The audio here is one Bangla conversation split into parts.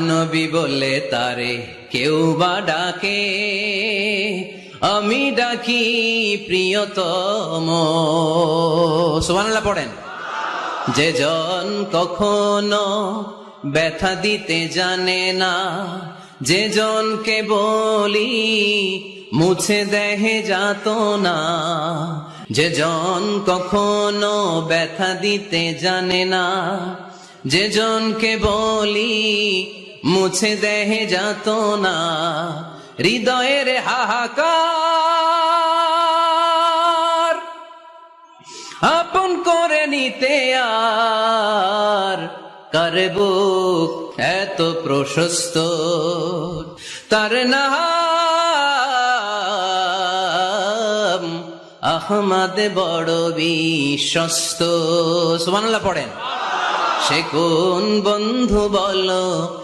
মহানবী বলে তারে, কেউ বা ডাকে। আমি ডাকি প্রিয়তম। সুবহানাল্লাহ পড়েন। যে জন কখনো ব্যথা দিতে জানে না যে জনকে বলি মুছে দেহে যাত না যে জন কখনো ব্যথা দিতে জানে না যে জনকে বলি মুছে দেহে যাত না হৃদয়ের হাহাকার। আপন করে নিতে আর কারে এত প্রশস্ত? তার নাম আহমদ বড় বিশ্বস্ত। সুবহানাল্লাহ পড়েন। সে কোন বন্ধু বলো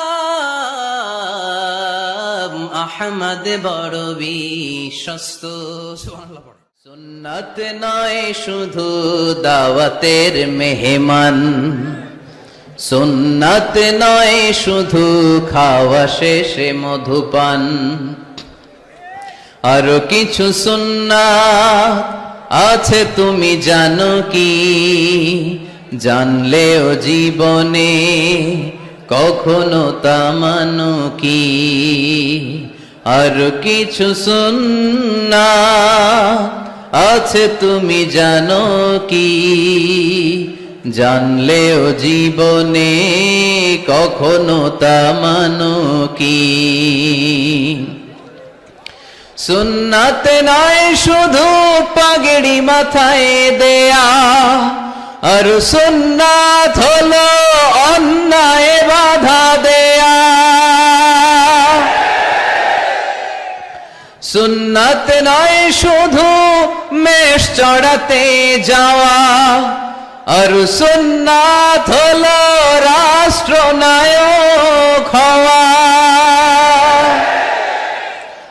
আহমদ বড় বিশ্বস্ত। সুন্নত নয় শুধু দাওয়াতের মেহমান। সুন্নাত নয় শুধু খাওয়া শেষে মধুপান। আরও কিছু সুন্নাত আছে তুমি জানো কি? জানলেও জীবনে কখনো তা মানো কি? আর কিছু সুন্না আছে তুমি জানো কি? জানলেও জীবনে কখনো তা মানো কি? সুন্নাতে নয় শুধু পাগড়ি মাথায় দেয়া। আর সুন্নাত হলো অন্যায় বাধা দেয়া। সুন্নাত নয় শুধু মেষ চড়াতে যাওয়া। আর সুন্নাত হলো রাষ্ট্রনায়ক হওয়া।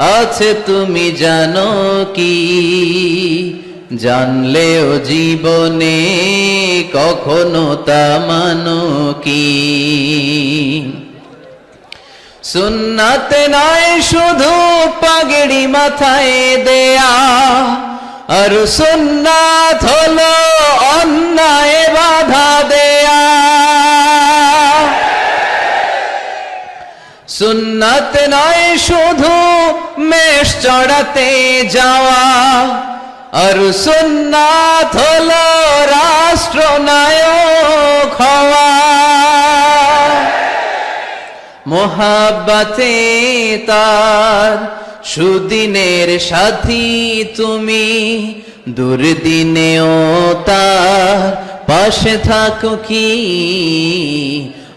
আছে তুমি জানো কি? জানলেও জীবনে কখনো তা মানো কি? সুন্নাতে নয় শুধু পাগড়ি মাথায় দেয়া, আর সুন্নাত হলো অন্যায় বাধা দেয়া। সুন্নাত নয়, শুধু মেষ চড়াতে যাওয়া। আর সুন্নাত হলো রাষ্ট্রনায়ক হওয়া। মোহাব্বাতে তার সুদিনের সাথী তুমি, দুর্দিনেও তার পাশে থাকো কি?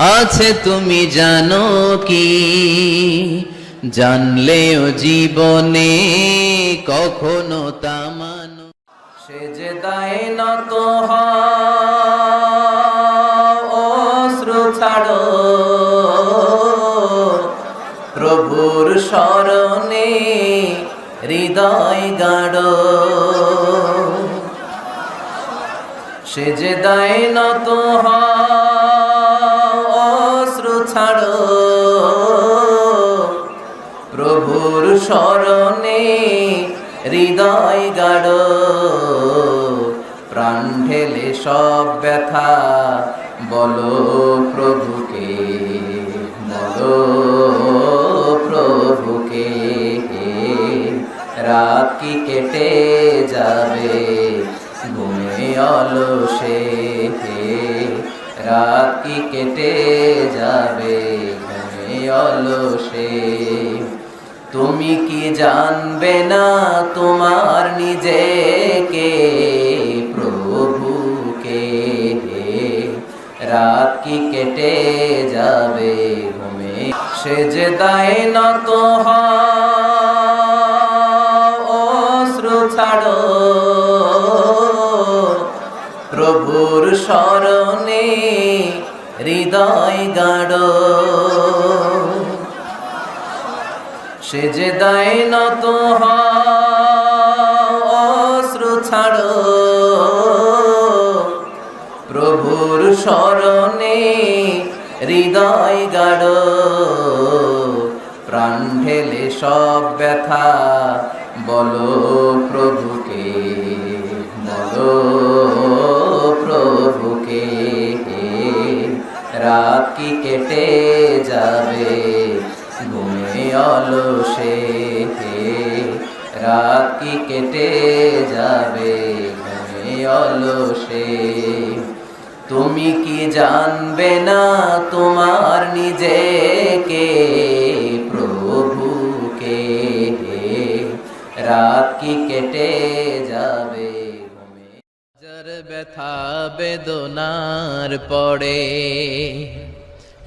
আছে তুমি জানো কি? জানলেও জীবনে কখনো তা মানো সে যে দায় নত অশ্রু ছাড়ো প্রভুর স্মরণে হৃদয় গাড়ো সে যে দায় নত অশ্রু ছাড়ো। প্রভুর স্মরণে হৃদয় গাড়ো। প্রাণ ঢেলে সব ব্যথা বলো প্রভুকে বলো প্রভুকে। রাত কি কেটে যাবে, ঘুমে অলসে। রাত কি কেটে যাবে ঘুমে অলসে। তুমি কি জানবে না তোমার নিজেকে, প্রভুকে? রাত কি কেটে যাবে ঘুমে? সে যে দায় নত অশ্রু ছাড়ো স্মরণে হৃদয় গাড়ো সে যে দায় নত অশ্রু ছাড়ো। প্রভুর স্মরণে হৃদয় গাড়ো প্রাণ ঢেলে সব ব্যথা, বলো প্রভুকে, বলো কি কেটে যাবে? ঘুমে অলসে রাত কি কেটে যাবে? ঘুমে অলসে তুমি কি জানবে না তোমার নিজেকে? প্রভুকে রাত কি কেটে যাবে? ব্যথা বেদনার পড়ে।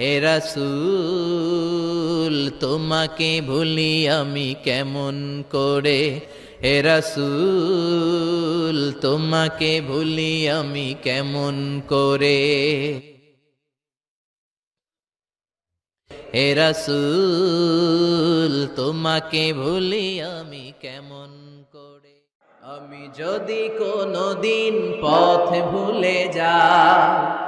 হে রাসূল, তোমাকে ভুলি আমি কেমন করে? হে রাসূল, তোমাকে ভুলি আমি কেমন করে? হে রাসূল, তোমাকে ভুলি আমি কেমন করে? আমি যদি কোনো দিন পথ ভুলে যাই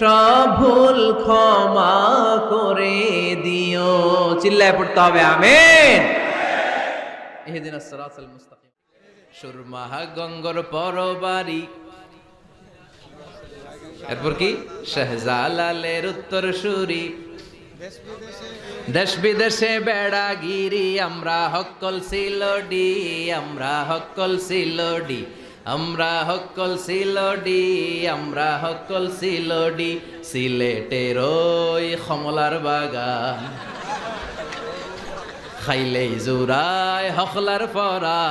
সব ভুল ক্ষমা করে দিও। চিল্লায় পড়তে হবে, আমেন। এদিন সিরাতাল মুস্তাকিম। সুরমাহা গঙ্গর পরবারি। এরপর কি? শাহজালালের উত্তর সুরি দেশ বিদেশে বেড়াগিরি, আমরা হকল সিলডি আমরা হকল সিলডি আমরা হকল সিলডি, আমরা হকল সিলডি, সিলেটের ওই কমলার বাগান। খাইলেই জুরায় হকলার পরা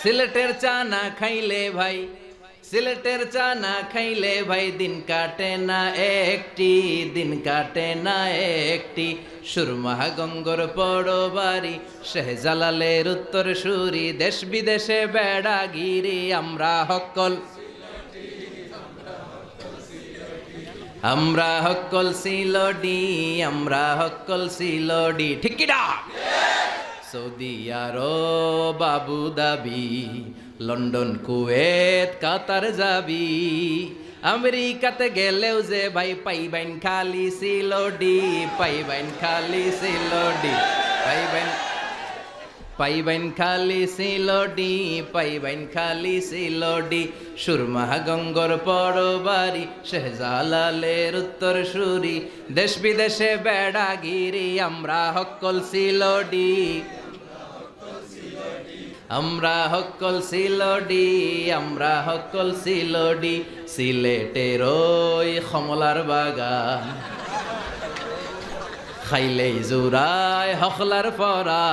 সিলেটের চা না খাইলে ভাই সিলেটের চা না খাইলে ভাই দিন কাটে না একটি, দিন কাটে না একটি। সুরমাহা গঙ্গর পড়ো বাড়ি শেহজালালের উত্তর সুরি দেশ বিদেশে বেড়াগিরি, আমরা হকল। আমরা হকল সিলডি, আমরা হকল সিলডি ঠিকিডা সৌদি আরব আবু দাবি লন্ডন, কুয়েত, কাতার যাবি। আমেরিকাতে গেলেও যে ভাই পাইবেন খালি সিলডি পাইবেন খালি সিলডি পাইবেন পাইবেন খালি সিলডি পাইবেন খালি সিলডি সুরমাহা গঙ্গর পরবারি, শেহজালালের উত্তর সুরি দেশ বিদেশে বেড়াগিরি, আমরা হকল সিলডি আমরা হকল সিলডি, আমরা হকল সিলডি, সিলেটের ওই কমলার বাগান। খাইলেই জুরায় হকলার পরা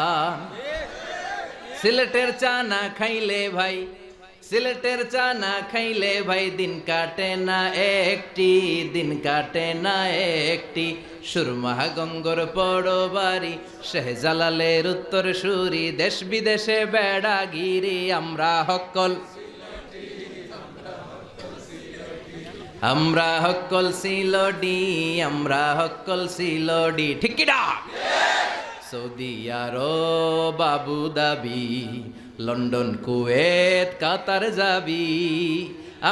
সিলেটের চা না খাইলে ভাই সিলেটের চা না খাইলে ভাই দিন কাটে না একটি, দিন কাটে না একটি। সুরমাহা গঙ্গর পড়ো বাড়ি শেহজালালের উত্তর সুরি দেশ বিদেশে বেড়াগিরি, আমরা হকল আমরা হকল সিলডি, আমরা হকল সিলডি ঠিকিডা সৌদি আরব আবু দাবি লন্ডন, কুয়েত, কাতার যাবি।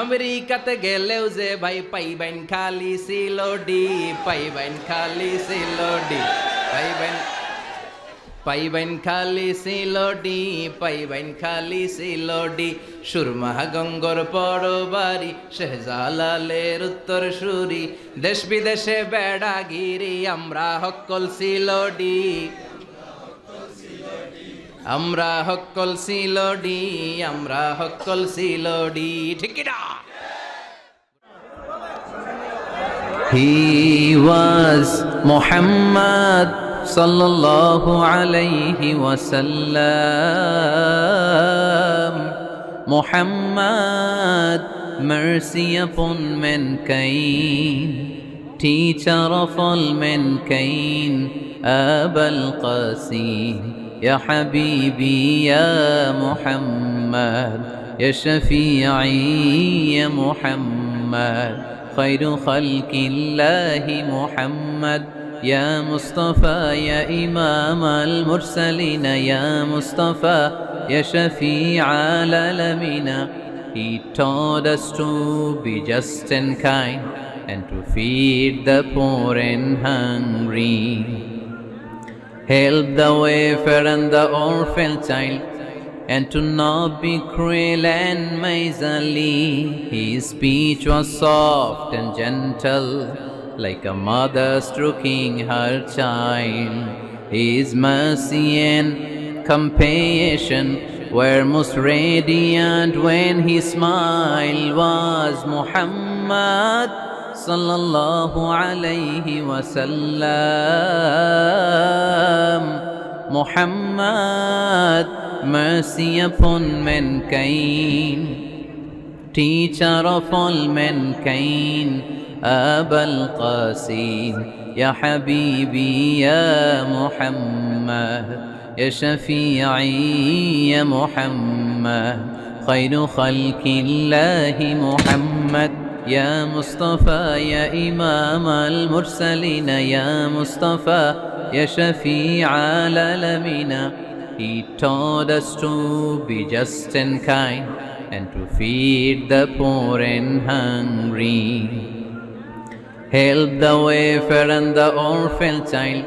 আমেরিকাতে গেলেও যে ভাই পাইবেন খালি সিলডি পাইবেন খালি সিলডি পাইবেন পাইবেন খালি সিলডি পাইবেন খালি সিলডি সুরমাহা গঙ্গর পরবারি, শেহজালালের উত্তর সুরি। দেশ বিদেশে বেড়াগিরি, আমরা হকল সিলডি আমরা হকল সিলডি আমরা হকল সিলডি ঠিকিটা হি ওয়াজ মোহাম্মদ সাল্লাল্লাহু আলাইহি ওয়াসাল্লাম Muhammad mercy upon mankind teacher of all mankind Abul Qasim يا حبيبي يا محمد يا شفيعي يا محمد خير خلق الله محمد. يا مصطفى يا إمام المرسلين يا مصطفى يا شفيع الألمين He taught us to be just and kind and to feed the poor and hungry. Help the wafer and the orphan child, and to not be cruel and miserly. His speech was soft and gentle, like a mother stroking her child. His mercy and compassion were most radiant when his smile was Muhammad صلى الله عليه وسلم. محمد مرسي فل من كين. تيشر فل من كين أبا القاسين يا حبيبي يا محمد يا شفيعي يا محمد خير خلق الله محمد يا مصطفى يا إمام المرسلين يا مصطفى يا شفيع العالمين He taught us to be just and kind and to feed the poor and hungry. Help the wafer and the orphan child,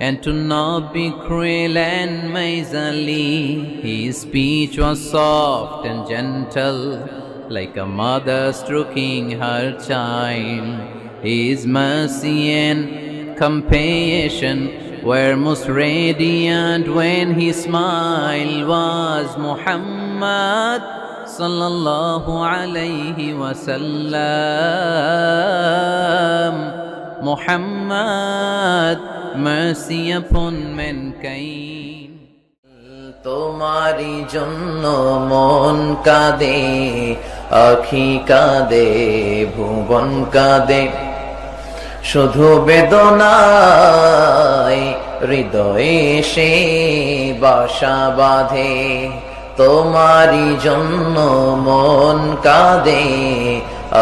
and to not be cruel and miserly. His speech was soft and gentle, Like a mother stroking her child. His mercy and compassion were most radiant when his smile was Muhammad sallallahu alayhi wasallam. Muhammad, mercy upon mankind. তোমারই জন্য মন কাঁদে, আখি কাঁদে, ভুবন কাঁদে। শুধু বেদনায় হৃদয়ে সে বাসা বাঁধে, তোমারি জন্য মন কাঁদে,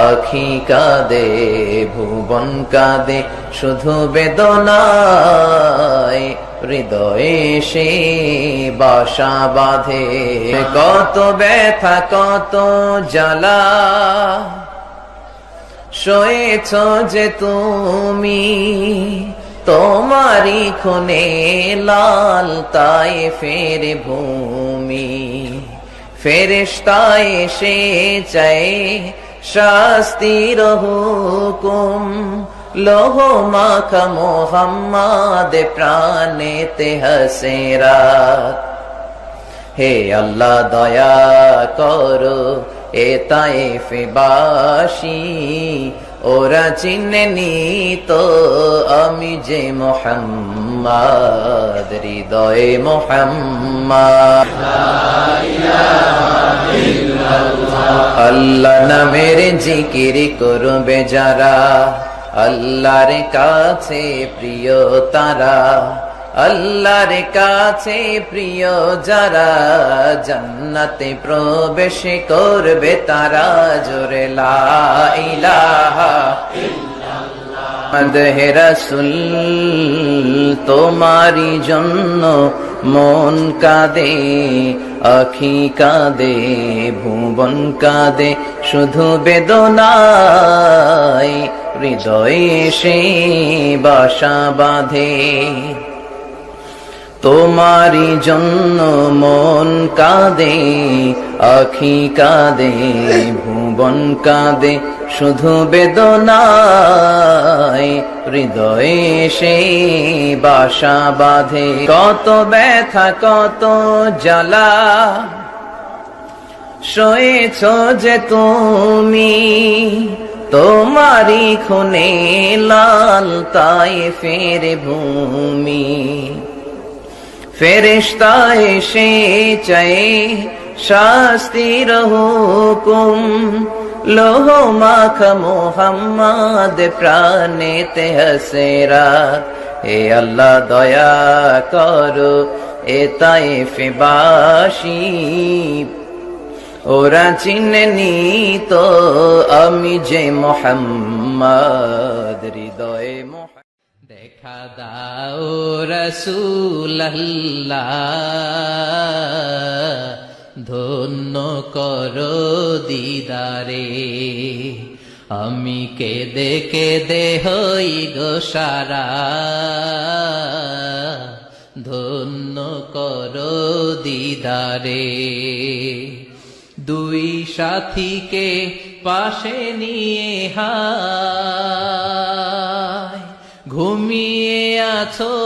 আখি কাঁদে, ভুবন কাঁদে। শুধু বেদনায় হৃদয়ে সে বাসা বাঁধে। কত ব্যথা, কত জ্বালা। সয়েছ যে তুমি তোমারি খুনে লাল তাই ফের ভূমি। ফেরেশতায় সে চাই শাস্তির হুকুম। লোহ মাখা মোহাম্মদ প্রাণেতে হসেরা হে আল্লাহ দয়া করো এ তাইফবাসী ওরা চিনেনি তো আমি যে মোহাম্মদ হৃদয়ে মোহাম্মদ আল্লাহ নামের জিকির করবে যারা আল্লাহর কাছে প্রিয় তারা, আল্লাহর কাছে প্রিয় যারা, জান্নাতে প্রবেশ করবে তারা জোরে লা ইলাহা তোমারি জন্য মন কাঁদে, আখি কাঁদে, ভুবন কাঁদে, শুধু বেদনায় হৃদয়ে সে বাসা বাঁধে। তোমারি জন্য মন কাঁদে, আখি কাঁদে, ভুবন কাঁদে, শুধু বেদনায় হৃদয়ে সে বাসা বাঁধে। কত ব্যথা, কত জ্বালা, সয়েছ যে তুমি তোমারি খুনে লাল তাই ফের ভূমি। ফেরিস্তা এসে চাই শাস্তির হুকুম। লোহ মাখ মোহাম্মদ প্রাণেতে হসেরা। হে আল্লাহ দয়া করো, এ তাইফবাসী ওরা চিনেনি তো আমি যে মোহাম্মদ, হৃদয়ে দেখা দাও রসুল্লাহ ধন্য করো দিদারে। আমি কেঁদে কেঁদে হই গো সারা, ধন্য করো দিদারে। সাথীকে পাশে নিয়ে হায়। ঘুমিয়ে আছো,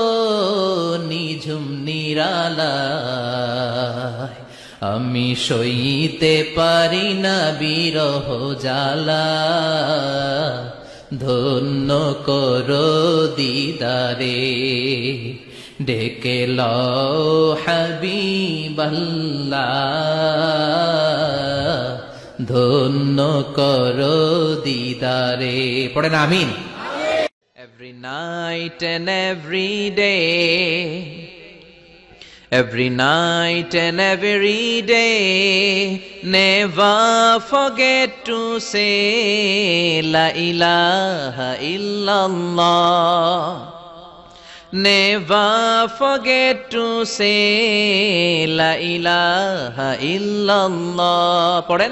নিঝুম নিরালায়। আমি সইতে পারি না বিরহ জ্বালা। ধন্য করো দিদারে, ডেকে লও হাবিবাল্লাহ। ধন্য করো দিদারে পড়েন আমিন Every night and every day Every night and every day, never forget to say La ilaha illallah. Never forget to say La ilaha illallah. পড়েন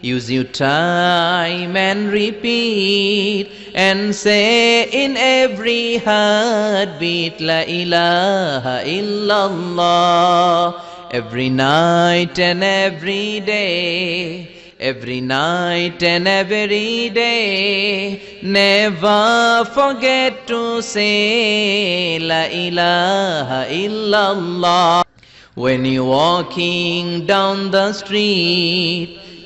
Use your time and repeat and say in every heartbeat La ilaha illallah. Every night and every day Every night and every day Never forget to say La ilaha illallah. When you're walking down the street,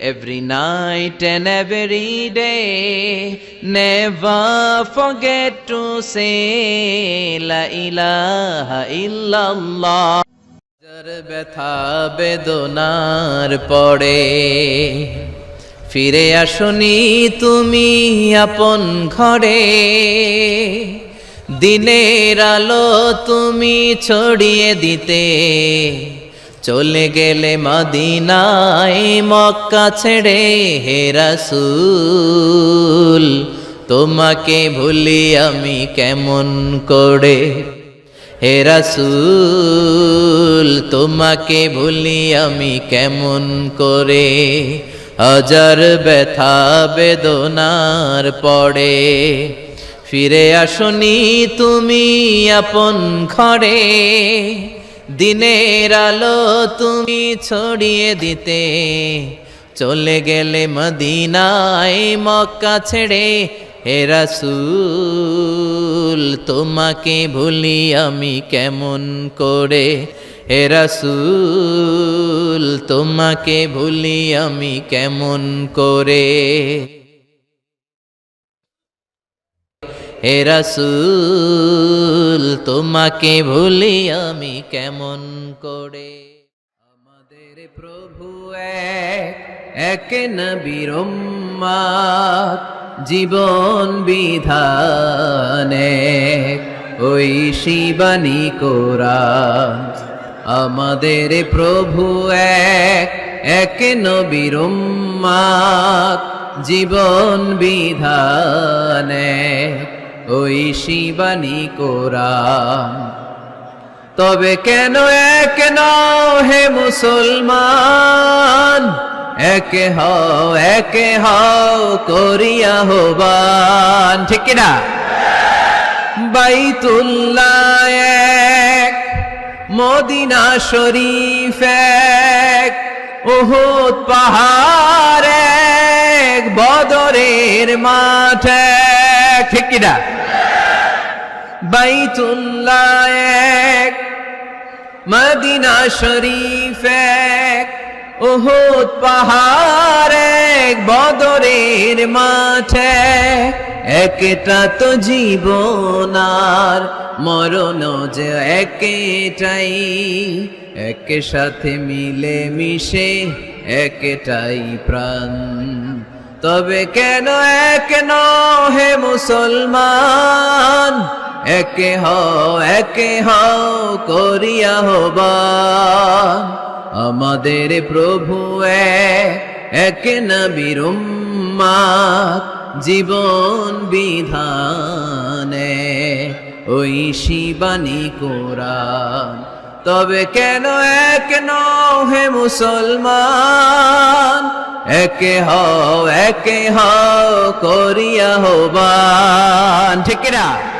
Every night and every day Never forget to say La ilaha illallah যার ব্যথা বেদনার পড়ে ফিরে আসনি তুমি আপন ঘরে দিনের আলো তুমি ছড়িয়ে দিতে চলে গেলে মদিনায় মক্কা ছেড়ে, হে রাসূল, তোমাকে ভুলি আমি কেমন করে? হে রাসূল, তোমাকে ভুলি আমি কেমন করে? হাজার ব্যথা বেদনার পড়ে ফিরে আসনি তুমি আপন ঘরে। দিনের আলো তুমি ছড়িয়ে দিতে। চলে গেলে মদিনায় মক্কা ছেড়ে, হে রাসূল, তোমাকে ভুলি আমি কেমন করে? হে রাসূল, তোমাকে ভুলি আমি কেমন করে? হে রাসূল, তোমাকে ভুলি আমি কেমন করে? আমাদের প্রভু এক নবীর জীবন বিধানে ওই শিবানী কোরআন, আমাদের প্রভু এক এক নবীর জীবন বিধানে ওই শিবানী কোরআন। তবে কেন এক নও হে মুসলমান? একে হও একে হও করিয়া হবান। ঠিক কিনা? বাইতুল্লাহ এক, মদিনা শরীফ এক, উহুদ পাহাড় এক, বদরের মাঠ ঠিক কিনা? বাইতুল্লাহ এক, মদিনা শরীফ এক, উহুদ পাহাড় এক, বদরের মাঠে একটা তো জীবন আর মরণ যে একটাই একে সাথে মিলে মিশে একটাই প্রাণ। তবে কেন এক হে মুসলমান? একে হও একে হও করিয়া হবান আমাদের প্রভু এক, নবীর জীবন বিধানে। ওই শিবানী কোরআন তবে কেন এক হে মুসলমান? একে হও একে হও করিয়া হবান ঠিক না